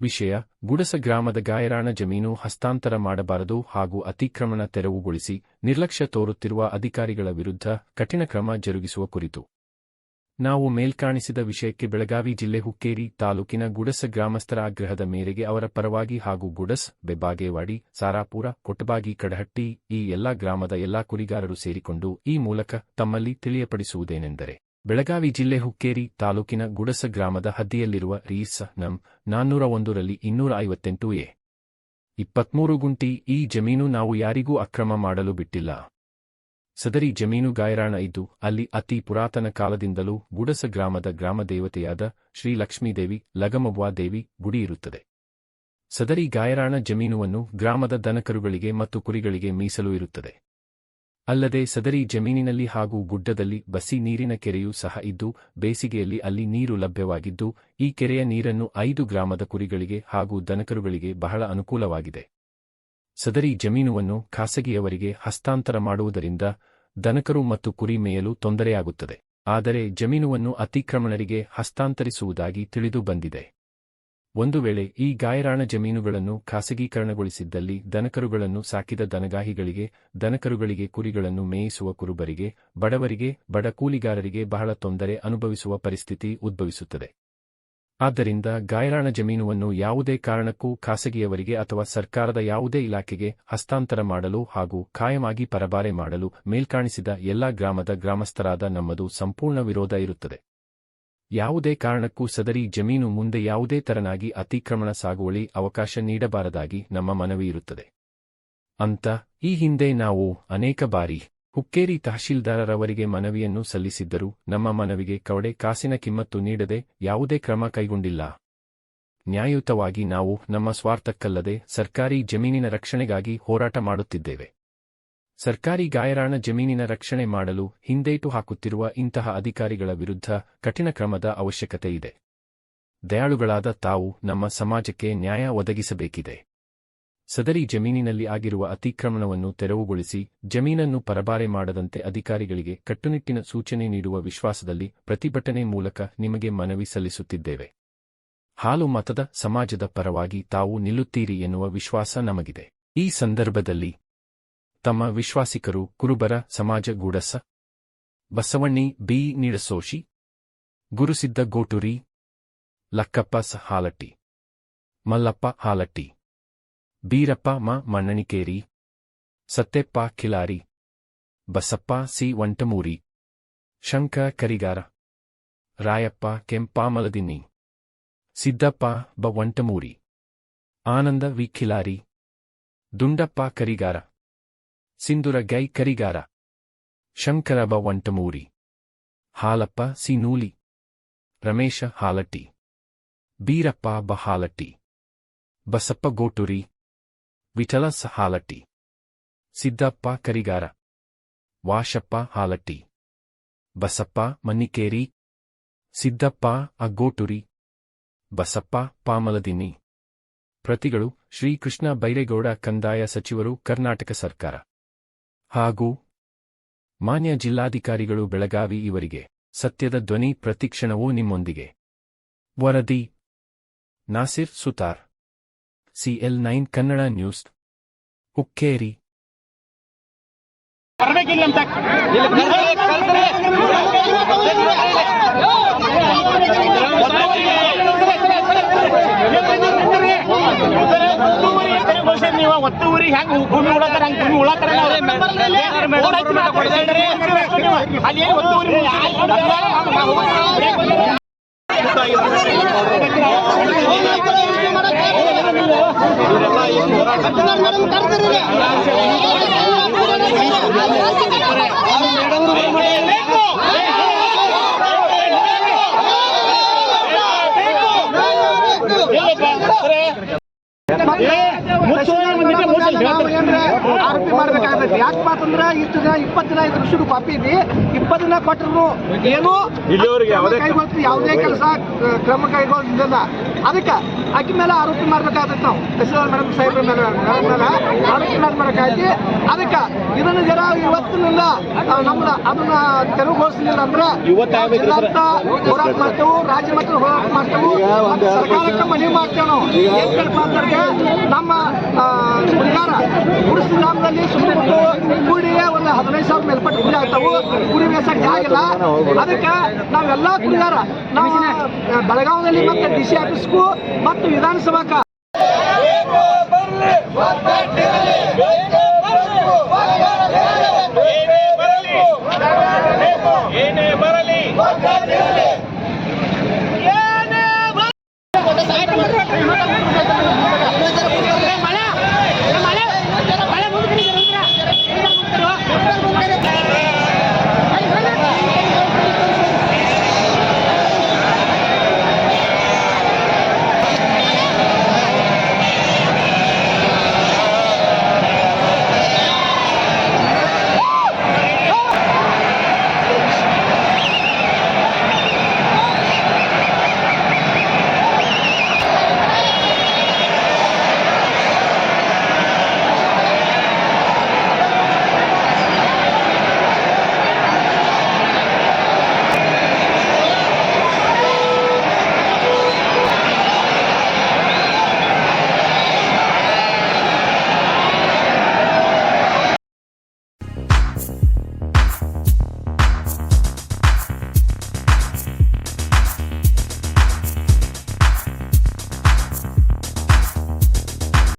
ವಿಷಯ, ಗುಡಸ ಗ್ರಾಮದ ಗಾಯರಾಣ ಜಮೀನು ಹಸ್ತಾಂತರ ಮಾಡಬಾರದು ಹಾಗೂ ಅತಿಕ್ರಮಣ ತೆರವುಗೊಳಿಸಿ ನಿರ್ಲಕ್ಷ್ಯ ತೋರುತ್ತಿರುವ ಅಧಿಕಾರಿಗಳ ವಿರುದ್ಧ ಕಠಿಣ ಕ್ರಮ ಜರುಗಿಸುವ ಕುರಿತು. ನಾವು ಮೇಲ್ಕಾಣಿಸಿದ ವಿಷಯಕ್ಕೆ ಬೆಳಗಾವಿ ಜಿಲ್ಲೆ ಹುಕ್ಕೇರಿ ತಾಲೂಕಿನ ಗುಡಸ ಗ್ರಾಮಸ್ಥರ ಆಗ್ರಹದ ಮೇರೆಗೆ ಅವರ ಪರವಾಗಿ ಹಾಗೂ ಗುಡಸ್, ಬೆಬ್ಬಾಗೇವಾಡಿ, ಸಾರಾಪುರ ಕೊಟ್ಟಬಾಗಿ ಕಡಹಟ್ಟಿ ಈ ಎಲ್ಲಾ ಗ್ರಾಮದ ಎಲ್ಲಾ ಕುರಿಗಾರರು ಸೇರಿಕೊಂಡು ಈ ಮೂಲಕ ತಮ್ಮಲ್ಲಿ ತಿಳಿಯಪಡಿಸುವುದೇನೆಂದರೆ ಬೆಳಗಾವಿ ಜಿಲ್ಲೆ ಹುಕ್ಕೇರಿ ತಾಲೂಕಿನ ಗುಡಸ ಗ್ರಾಮದ ಹದ್ದಿಯಲ್ಲಿರುವ ರೀಸ ನಂ ನಾನ್ನೂರ ಒಂದರಲ್ಲಿ ಇನ್ನೂರ ಐವತ್ತೆಂಟು ಎ. ಇಪ್ಪತ್ಮೂರು ಗುಂಟಿ ಈ ಜಮೀನು ನಾವು ಯಾರಿಗೂ ಅಕ್ರಮ ಮಾಡಲು ಬಿಟ್ಟಿಲ್ಲ. ಸದರಿ ಜಮೀನು ಗಾಯರಾಣ ಇದ್ದು, ಅಲ್ಲಿ ಅತಿ ಪುರಾತನ ಕಾಲದಿಂದಲೂ ಗುಡಸ ಗ್ರಾಮದ ಗ್ರಾಮದೇವತೆಯಾದ ಶ್ರೀ ಲಕ್ಷ್ಮೀದೇವಿ, ಲಗಮವ್ವಾ ದೇವಿ ಗುಡಿ ಇರುತ್ತದೆ. ಸದರಿ ಗಾಯರಾಣ ಜಮೀನುವನ್ನು ಗ್ರಾಮದ ದನಕರುಗಳಿಗೆ ಮತ್ತು ಕುರಿಗಳಿಗೆ ಮೀಸಲು ಇರುತ್ತದೆ. ಅಲ್ಲದೆ ಸದರಿ ಜಮೀನಿನಲ್ಲಿ ಹಾಗೂ ಗುಡ್ಡದಲ್ಲಿ ಬಸಿ ನೀರಿನ ಕೆರೆಯೂ ಸಹ ಇದ್ದು, ಬೇಸಿಗೆಯಲ್ಲಿ ಅಲ್ಲಿ ನೀರು ಲಭ್ಯವಾಗಿದ್ದು, ಈ ಕೆರೆಯ ನೀರನ್ನು ಐದು ಗ್ರಾಮದ ಕುರಿಗಳಿಗೆ ಹಾಗೂ ದನಕರುಗಳಿಗೆ ಬಹಳ ಅನುಕೂಲವಾಗಿದೆ. ಸದರಿ ಜಮೀನುವನ್ನು ಖಾಸಗಿಯವರಿಗೆ ಹಸ್ತಾಂತರ ಮಾಡುವುದರಿಂದ ದನಕರು ಮತ್ತು ಕುರಿ ಮೇಯಲು ತೊಂದರೆಯಾಗುತ್ತದೆ. ಆದರೆ ಜಮೀನುವನ್ನು ಅತಿಕ್ರಮಣರಿಗೆ ಹಸ್ತಾಂತರಿಸುವುದಾಗಿ ತಿಳಿದು ಬಂದಿದೆ. ಒಂದು ವೇಳೆ ಈ ಗಾಯರಾಣ ಜಮೀನುಗಳನ್ನು ಖಾಸಗೀಕರಣಗೊಳಿಸಿದ್ದಲ್ಲಿ ದನಕರುಗಳನ್ನು ಸಾಕಿದ ದನಗಾಹಿಗಳಿಗೆ, ದನಕರುಗಳಿಗೆ ಕುರಿಗಳನ್ನು ಮೇಯಿಸುವ ಕುರುಬರಿಗೆ, ಬಡವರಿಗೆ, ಬಡ ಕೂಲಿಗಾರರಿಗೆ ಬಹಳ ತೊಂದರೆ ಅನುಭವಿಸುವ ಪರಿಸ್ಥಿತಿ ಉದ್ಭವಿಸುತ್ತದೆ. ಆದ್ದರಿಂದ ಗಾಯರಾಣ ಜಮೀನುವನ್ನು ಯಾವುದೇ ಕಾರಣಕ್ಕೂ ಖಾಸಗಿಯವರಿಗೆ ಅಥವಾ ಸರ್ಕಾರದ ಯಾವುದೇ ಇಲಾಖೆಗೆ ಹಸ್ತಾಂತರ ಮಾಡಲು ಹಾಗೂ ಕಾಯಮಾಗಿ ಪರಬಾರೆ ಮಾಡಲು ಮೇಲ್ಕಾಣಿಸಿದ ಎಲ್ಲಾ ಗ್ರಾಮದ ಗ್ರಾಮಸ್ಥರಾದ ನಮ್ಮದು ಸಂಪೂರ್ಣ ವಿರೋಧ ಇರುತ್ತದೆ. ಯಾವುದೇ ಕಾರಣಕ್ಕೂ ಸದರಿ ಜಮೀನು ಮುಂದೆ ಯಾವುದೇ ತರನಾಗಿ ಅತಿಕ್ರಮಣ ಸಾಗುವಳಿ ಅವಕಾಶ ನೀಡಬಾರದಾಗಿ ನಮ್ಮ ಮನವಿ ಇರುತ್ತದೆ. ಅಂತ, ಈ ಹಿಂದೆ ನಾವು ಅನೇಕ ಬಾರಿ ಹುಕ್ಕೇರಿ ತಹಶೀಲ್ದಾರರವರಿಗೆ ಮನವಿಯನ್ನು ಸಲ್ಲಿಸಿದ್ದರೂ ನಮ್ಮ ಮನವಿಗೆ ಕವಡೆ ಕಾಸಿನ ಕಿಮ್ಮತ್ತು ನೀಡದೆ ಯಾವುದೇ ಕ್ರಮ ಕೈಗೊಂಡಿಲ್ಲ. ನ್ಯಾಯಯುತವಾಗಿ ನಾವು ನಮ್ಮ ಸ್ವಾರ್ಥಕ್ಕಲ್ಲದೆ ಸರ್ಕಾರಿ ಜಮೀನಿನ ರಕ್ಷಣೆಗಾಗಿ ಹೋರಾಟ ಮಾಡುತ್ತಿದ್ದೇವೆ. ಸರ್ಕಾರಿ ಗಾಯರಾಣ ಜಮೀನಿನ ರಕ್ಷಣೆ ಮಾಡಲು ಹಿಂದೇಟು ಹಾಕುತ್ತಿರುವ ಇಂತಹ ಅಧಿಕಾರಿಗಳ ವಿರುದ್ಧ ಕಠಿಣ ಕ್ರಮದ ಅವಶ್ಯಕತೆ ಇದೆ. ದಯಾಳುಗಳಾದ ತಾವು ನಮ್ಮ ಸಮಾಜಕ್ಕೆ ನ್ಯಾಯ ಒದಗಿಸಬೇಕಿದೆ. ಸದರಿ ಜಮೀನಿನಲ್ಲಿ ಆಗಿರುವ ಅತಿಕ್ರಮಣವನ್ನು ತೆರವುಗೊಳಿಸಿ ಜಮೀನನ್ನು ಪರಬಾರೆ ಮಾಡದಂತೆ ಅಧಿಕಾರಿಗಳಿಗೆ ಕಟ್ಟುನಿಟ್ಟಿನ ಸೂಚನೆ ನೀಡುವ ವಿಶ್ವಾಸದಲ್ಲಿ ಪ್ರತಿಭಟನೆ ಮೂಲಕ ನಿಮಗೆ ಮನವಿ ಸಲ್ಲಿಸುತ್ತಿದ್ದೇವೆ. ಹಾಲು ಮತದ ಸಮಾಜದ ಪರವಾಗಿ ತಾವು ನಿಲ್ಲುತ್ತೀರಿ ಎನ್ನುವ ವಿಶ್ವಾಸ ನಮಗಿದೆ. ಈ ಸಂದರ್ಭದಲ್ಲಿ ತಮ್ಮ ವಿಶ್ವಾಸಿಕರು ಕುರುಬರ ಸಮಾಜ ಗೂಡಸ. ಬಸವಣ್ಣಿ ಬಿ. ನೀಡಸೋಶಿ. ಗುರುಸಿದ್ದ ಗೋಟುರಿ. ಲಕ್ಕಪ್ಪ ಸ ಹಾಲಟ್ಟಿ. ಮಲ್ಲಪ್ಪ ಹಾಲಟ್ಟಿ. ಬೀರಪ್ಪ ಮ ಮಣ್ಣಣಿಕೇರಿ. ಸತ್ತೆಪ್ಪ ಖಿಲಾರಿ. ಬಸಪ್ಪ ಸಿ. ವಂಟಮೂರಿ ಶಂಕ ಕರಿಗಾರ. ರಾಯಪ್ಪ ಕೆಂಪಾಮಲದಿನ್ನಿ. ಸಿದ್ದಪ್ಪ ಬ. ವಂಟಮೂರಿ ಆನಂದ ವಿ. ಖಿಲಾರಿ. ದುಂಡಪ್ಪ ಕರಿಗಾರ. ಸಿಂಧುರ ಗೈ ಕರಿಗಾರ. ಶಂಕರಬ ವಂಟಮೂರಿ ಹಾಲಪ್ಪ ಸಿ ನೂಲಿ ರಮೇಶ ಹಾಲಟ್ಟಿ. ಬೀರಪ್ಪ ಬ ಹಾಲಟ್ಟಿ ಬಸಪ್ಪ ಗೋಟುರಿ. ವಿಠಲ ಸ ಹಾಲಟ್ಟಿ. ಸಿದ್ದಪ್ಪ ಕರಿಗಾರ. ವಾಶಪ್ಪ ಹಾಲಟ್ಟಿ. ಬಸಪ್ಪ ಮನ್ನಿಕೇರಿ. ಸಿದ್ದಪ್ಪ ಅಗ್ಗೋಟುರಿ. ಬಸಪ್ಪ ಪಾಮಲದಿನ್ನಿ ಪ್ರತಿಗಳು ಶ್ರೀಕೃಷ್ಣ ಬೈರೇಗೌಡ ಕಂದಾಯ ಸಚಿವರು ಕರ್ನಾಟಕ ಸರ್ಕಾರ. ಹಾಗೂ ಮಾನ್ಯ ಜಿಲ್ಲಾಧಿಕಾರಿಗಳು ಬೆಳಗಾವಿ ಇವರಿಗೆ ಸತ್ಯದ ಧ್ವನಿ ಪ್ರತಿಕ್ಷಣವೂ ನಿಮ್ಮೊಂದಿಗೆ. ವರದಿ, Nasir Sutar, CL nine Kannada news, Hukkeri ಬರ್ಬೇಕಿಲ್ಲ ಅಂತ ನೀವು ಒತ್ತುವರಿ ಹೆಂಗ್ ಭೂಮಿ ಉಳತಾರ ಹಂಗ ಭೂಮಿ ಉಳತಾರ ಅಲ್ಲಿ ಏನು ಒತ್ತುವರಿ ಮುಚ್ಚು ಮಾಡ್ಬೇಕಾಗತ್ತೆ ಯಾಕೆ ಮಾತಂದ್ರೆ ಇಷ್ಟು ದಿನ ಇಪ್ಪತ್ತು ದಿನ ಐದು ಶುರು ಕಾಪಿ ಇದೆ. ಇಪ್ಪತ್ತು ದಿನ ಕೊಟ್ಟರು ಏನೋ? ಇಲ್ಲಿವರೆಗೆ ಯಾವುದೇ- ಕೈಗೊಳ್ತು ಯಾವುದೇ ಕೆಲಸ ಕ್ರಮ ಕೈಗೊಳ್ಳಿಲ್ಲ ಅದಕ್ಕೆ ಆಕಿ ಮೇಲೆ ಆರೋಪ ಮಾಡ್ಬೇಕಾಗತ್ತೆ ನಾವು. ತಹಸೀಲ್ದಾರ್ ಮೇಡಮ್ ಸಾಹೇಬ್ರ ಮೇಲೆ ಮೇಡಮ್ ಮೇಲೆ ಆರೋಪ ಮಾಡ್ಬೇಕಾಗಿ ಅದಕ್ಕೆ ಇದನ್ನು ಜನ ಇವತ್ತಿನಿಂದ ನಮ್ಮ ನಮ್ದು ಅದನ್ನ ತೆರವುಗೊಳಿಸಲಿಲ್ಲ ಅಂದ್ರೆ ಹೋರಾಟ ಮಾಡ್ತೇವೆ ರಾಜ್ಯ ಮಟ್ಟದ ಹೋರಾಟ ಮಾಡ್ತೇವೆ ಸರ್ಕಾರಕ್ಕೆ ಮನವಿ ಮಾಡ್ತೇವೆ ನಾವು. ಏನ್ ಕೇಳ್ಪ ಅಂತಂದ್ರೆ ನಮ್ಮ ಸರ್ಕಾರ ಗುಡಿಸಿದ ಗ್ರಾಮದಲ್ಲಿ ಸುತ್ತಮುತ್ತ ಕೂಡಿಗೆ ಒಂದು ಹದಿನೈದು ಸಾವಿರ ಮೇಲ್ಪಟ್ಟು ಕೂಡಿ ಆಗ್ತಾವು. ಕುಡಿ ಮೇಸಕ್ಕೆ ಆಗಿಲ್ಲ ಅದಕ್ಕೆ ನಾವೆಲ್ಲ ಕುಡಿದಾರ ನಾವು ಆ, ಬೆಳಗಾವಿಯಲ್ಲಿ ಮತ್ತೆ ಡಿ ಸಿ ಆಫೀಸ್ಗೂ ಮತ್ತು विधानसभा का।